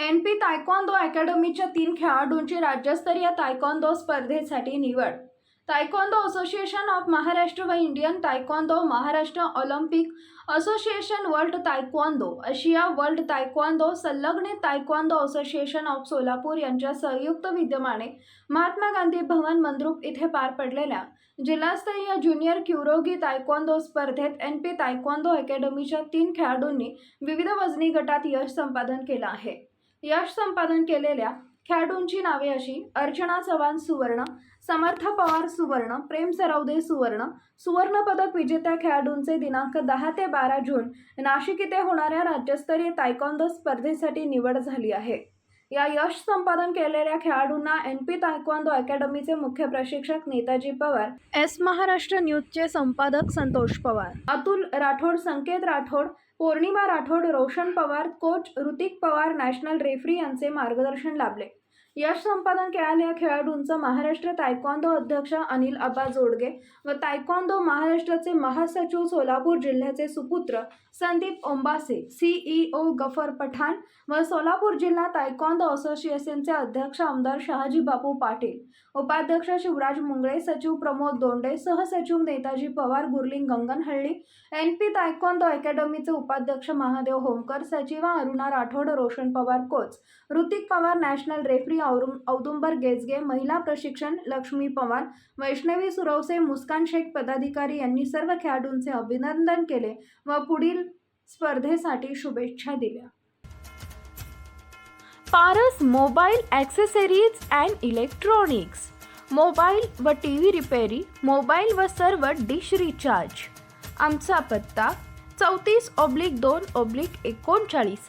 N P taekwondo अकॅडमीच्या तीन खेळाडूंची राज्यस्तरीय तायक्वांदो स्पर्धेसाठी निवड. तायकॉन्दो असोसिएशन ऑफ महाराष्ट्र व Indian taekwondo Maharashtra olympic association world taekwondo आशिया वर्ल्ड तायक्वांदो संलग्नित तायक्वांदो असोसिएशन ऑफ सोलापूर यांच्या संयुक्त विद्यमाने महात्मा गांधी भवन मंद्रुप इथे पार पडलेल्या जिल्हास्तरीय ज्युनियर क्युरोगी तायक्वांदो स्पर्धेत एन पी तायक्वांदो अकॅडमीच्या तीन खेळाडूंनी विविध वजनी गटात यश संपादन केलं आहे. यश संपादन केलेल्या खेळाडूंची नावे अशी अर्चना चव्हाण सुवर्ण समर्थ पवार सुवर्ण प्रेम सरवदे सुवर्ण सुवर्णपदक विजेत्या खेळाडूंचे दिनांक दहा ते बारा जून नाशिक इथे होणाऱ्या राज्यस्तरीय तायकॉन्दो स्पर्धेसाठी निवड झाली आहे. या यश संपादन केलेल्या खेळाडूंना एन पी तायक्वांदो अकॅडमीचे मुख्य प्रशिक्षक नेताजी पवार एस महाराष्ट्र न्यूजचे संपादक Santosh Pawar Atul Rathod Sanket Rathod Pournima Rathod Roshan Pawar coach Hrithik Pawar national referee यांचे मार्गदर्शन लाभले. यश संपादन केलेल्या खेळाडूंचं महाराष्ट्र तायक्वांदो अध्यक्ष अनिल अब्बा जोडगे व तायक्वांदो महाराष्ट्राचे महासचिव सोलापूर जिल्ह्याचे सुपुत्र संदीप ओंबासे सीईओ गफर पठाण व सोलापूर जिल्हा तायक्वांदो असोसिएशनचे अध्यक्ष आमदार शहाजी बापू पाटील. उपाध्यक्ष शिवराज मुंगळे सचिव प्रमोद दोंडे सहसचिव Netaji Pawar Gurling Gangnahalli N P taekwondo अकॅडमीचे उपाध्यक्ष Mahadev Homkar सचिवा Aruna Rathod Roshan Pawar coach Hrithik Pawar national referee औरु औदुंबर गेजगे महिला प्रशिक्षण लक्ष्मी पवार वैष्णवी सुरवसे मुस्कान शेख पदाधिकारी यांनी सर्व खेळाडूंचे अभिनंदन केले व पुढील स्पर्धेसाठी शुभेच्छा दिल्या. Paras mobile accessories and electronics. Mobile व टी व्ही रिपेरी मोबाईल व सर्व डिश रिचार्ज. आमचा पत्ता चौतीस ऑब्लिक दोन ऑब्लिक एकोणचाळीस.